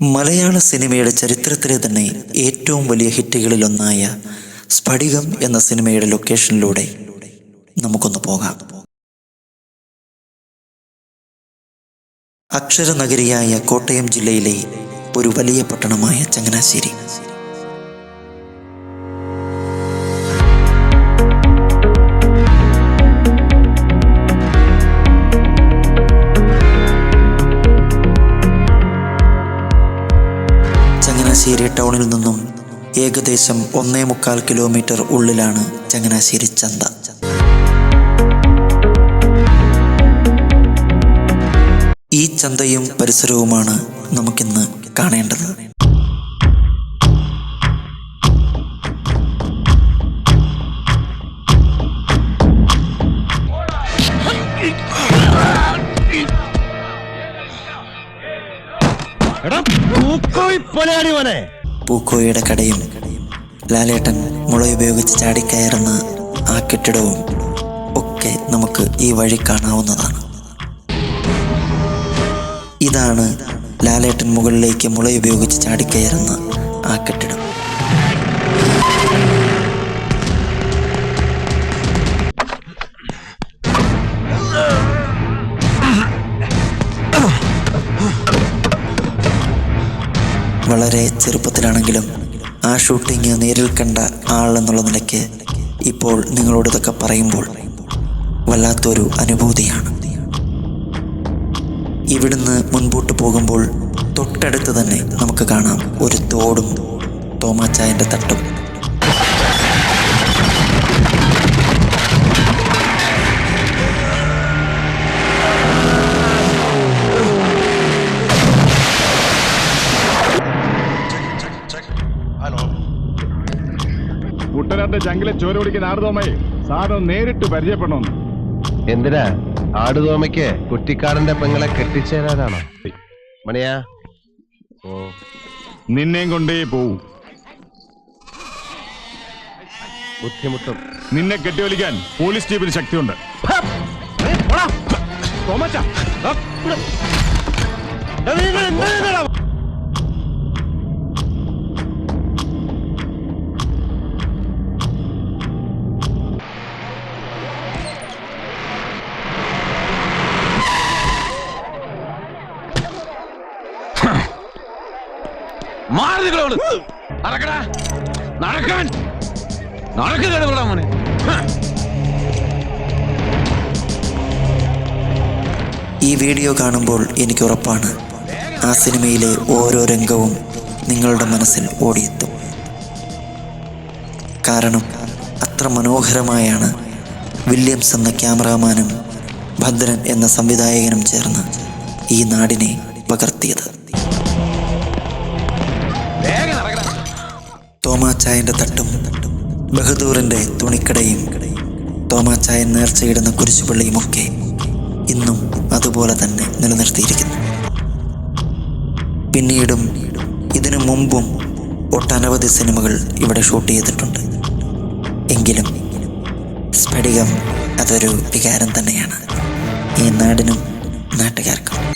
മലയാള സിനിമയുടെ ചരിത്രത്തിലെ തന്നെ ഏറ്റവും വലിയ ഹിറ്റുകളിലൊന്നായ സ്ഫടികം എന്ന സിനിമയുടെ ലൊക്കേഷനിലൂടെ നമുക്കൊന്ന് പോകാം. അക്ഷരനഗരിയായ കോട്ടയം ജില്ലയിലെ ഒരു വലിയ പട്ടണമായ ചങ്ങനാശ്ശേരി. ചങ്ങനാശ്ശേരി ടൗണിൽ നിന്നും ഏകദേശം ഒന്നേ മുക്കാൽ കിലോമീറ്റർ ഉള്ളിലാണ് ചങ്ങനാശ്ശേരി ചന്ത. ഈ ചന്തയും പരിസരവുമാണ് നമുക്കിന്ന് കാണേണ്ടത്. പൂക്കോയുടെ കടയും ലാലേട്ടൻ മുള ഉപയോഗിച്ച് ചാടിക്കയറുന്ന ആ കെട്ടിടവും ഒക്കെ നമുക്ക് ഈ വഴി കാണാവുന്നതാണ്. ഇതാണ് ലാലേട്ടൻ മുകളിലേക്ക് മുള ഉപയോഗിച്ച് ചാടിക്കയറുന്ന ആ കെട്ടിടം. വളരെ ചെറുപ്പത്തിലാണെങ്കിലും ആ ഷൂട്ടിങ് നേരിൽ കണ്ട ആൾ എന്നുള്ള നിലയ്ക്ക് ഇപ്പോൾ നിങ്ങളോട് ഇതൊക്കെ പറയുമ്പോൾ വല്ലാത്തൊരു അനുഭൂതിയാണ്. ഇവിടുന്ന് മുൻപോട്ട് പോകുമ്പോൾ തൊട്ടടുത്ത് തന്നെ നമുക്ക് കാണാം ഒരു തോടും തോമാച്ചായന്റെ തട്ടും. കുട്ടനാട്ട് ജംഗിലെ ചോര കുടിക്കുന്ന ആടുതോമയെ സാധനം നേരിട്ട് പരിചയപ്പെടണമെന്ന്. എന്തിനാ? ആടുതോമയ്ക്ക് കുട്ടിക്കാരന്റെ പെങ്ങളെ കെട്ടിച്ചേരാനാണോ? മണിയാ. ഓ. നിന്നെയും കൊണ്ടേ പോവും. ബുദ്ധിമുട്ടും. നിന്നെ കെട്ടിവലിക്കാൻ പോലീസ് ജീപ്പിന് ശക്തിയുണ്ട്. മാറി മോനെ. ഈ വീഡിയോ കാണുമ്പോൾ എനിക്ക് ഉറപ്പാണ്. ആ സിനിമയിലെ ഓരോ രംഗവും നിങ്ങളുടെ മനസ്സിൽ ഓടിയെത്തും. കാരണം അത്ര മനോഹരമായാണ് വില്യംസ് എന്ന ക്യാമറാമാനും ഭദ്രൻ എന്ന സംവിധായകനും ചേർന്ന് ഈ നാടിനെ പകർത്തിയത്. തോമാച്ചായന്റെ തട്ടും ബഹദൂറിന്റെ തുണിക്കടയും തോമാച്ചായൻ നേർച്ചയിടുന്ന കുരിശുപള്ളിയുമൊക്കെ ഇന്നും അതുപോലെ തന്നെ നിലനിർത്തിയിരിക്കുന്നു. പിന്നീടും ഇതിനു മുമ്പും ഒട്ടനവധി സിനിമകൾ ഇവിടെ ഷൂട്ട് ചെയ്തിട്ടുണ്ട്. എങ്കിലും സ്ഫടികം അതൊരു വികാരം തന്നെയാണ്. ഈ നാടിനും നാട്ടുകാർക്കും.